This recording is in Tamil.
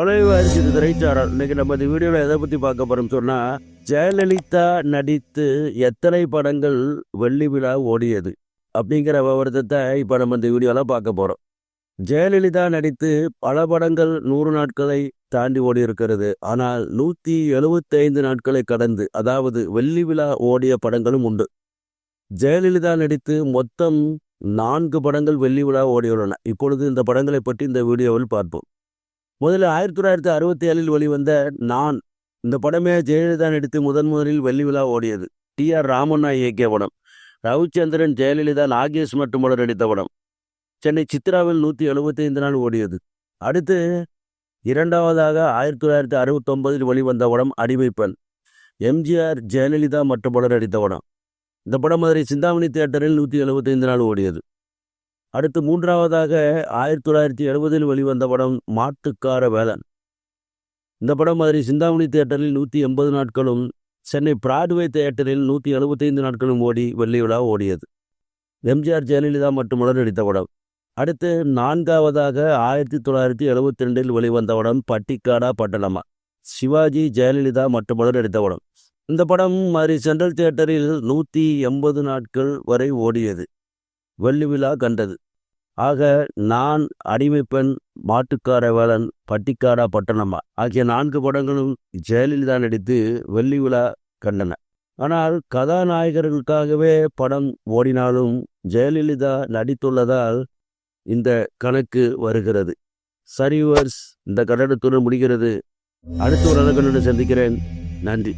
அலைவாரிசு இது திரைச்சாரல். இன்னைக்கு நம்ம இந்த வீடியோவில் எதை பற்றி பார்க்க போகிறோம் சொன்னால் ஜெயலலிதா நடித்து எத்தனை படங்கள் வெள்ளி விழா ஓடியது அப்படிங்கிற விவரத்தை இப்போ நம்ம இந்த வீடியோவில் பார்க்க போகிறோம் ஜெயலலிதா நடித்து பல படங்கள் நூறு நாட்களை தாண்டி ஓடி இருக்கிறது ஆனால் நூற்றி எழுபத்தைந்து நாட்களை கடந்து அதாவது வெள்ளி விழா ஓடிய படங்களும் உண்டு. ஜெயலலிதா நடித்து மொத்தம் நான்கு படங்கள் வெள்ளி விழா ஓடியுள்ளன. இப்பொழுது இந்த படங்களை பற்றி இந்த வீடியோவில் பார்ப்போம். முதல்ல ஆயிரத்தி தொள்ளாயிரத்தி அறுபத்தி ஏழில் வெளிவந்த நான் இந்த படமே ஜெயலலிதா நடித்து முதன் முதலில் வெள்ளி விழா ஓடியது. டி. ஆர். ராமண்ணா இயக்கிய படம். ரவிச்சந்திரன் ஜெயலலிதா நாகேஷ் மற்றும் பலர் நடித்த படம். சென்னை சித்ராவில் நூற்றி எழுபத்தி ஐந்து நாள் ஓடியது. அடுத்து இரண்டாவதாக ஆயிரத்தி தொள்ளாயிரத்தி அறுபத்தொன்பதில் வெளிவந்த படம் அடிமைப்பெண் எம்ஜிஆர் ஜெயலலிதா மற்றும் பலர் நடித்த படம். இந்த படம் மதுரை சிந்தாமணி தியேட்டரில் நூற்றி எழுபத்தைந்து நாள் ஓடியது. அடுத்து மூன்றாவதாக ஆயிரத்தி தொள்ளாயிரத்தி எழுபதில் வெளிவந்த படம் மாட்டுக்கார வேலன். இந்த படம் மதுரை சிந்தாமணி தியேட்டரில் நூற்றி எண்பது நாட்களும் சென்னை பிராட்வே தியேட்டரில் நூற்றி எழுபத்தைந்து நாட்களும் ஓடி வெள்ளி விழா ஓடியது. எம்ஜிஆர் ஜெயலலிதா மற்றும் உடன் நடித்த படம். அடுத்து நான்காவதாக ஆயிரத்தி தொள்ளாயிரத்தி எழுபத்தி ரெண்டில் வெளிவந்த படம் பட்டிக்காடா பட்டணமா. சிவாஜி ஜெயலலிதா மற்றும் உடன் நடித்த படம். இந்த படம் மதுரை சென்ட்ரல் தியேட்டரில் நூற்றி எண்பது நாட்கள் வரை ஓடியது. வெள்ளி விழா கண்டது. ஆக நான் அடிமைப்பெண் மாட்டுக்கார வேலன் பட்டிக்காடா பட்டணமா? ஆகிய நான்கு படங்களும் ஜெயலலிதா நடித்து வெள்ளி விழா கண்டன. ஆனால் கதாநாயகர்களுக்காகவே படம் ஓடினாலும் ஜெயலலிதா நடித்துள்ளதால் இந்த கணக்கு வருகிறது. சரிவர்ஸ் இந்த கட்டடத்துடன் முடிகிறது. அடுத்த ஒரு அழகனுடன் சந்திக்கிறேன். நன்றி.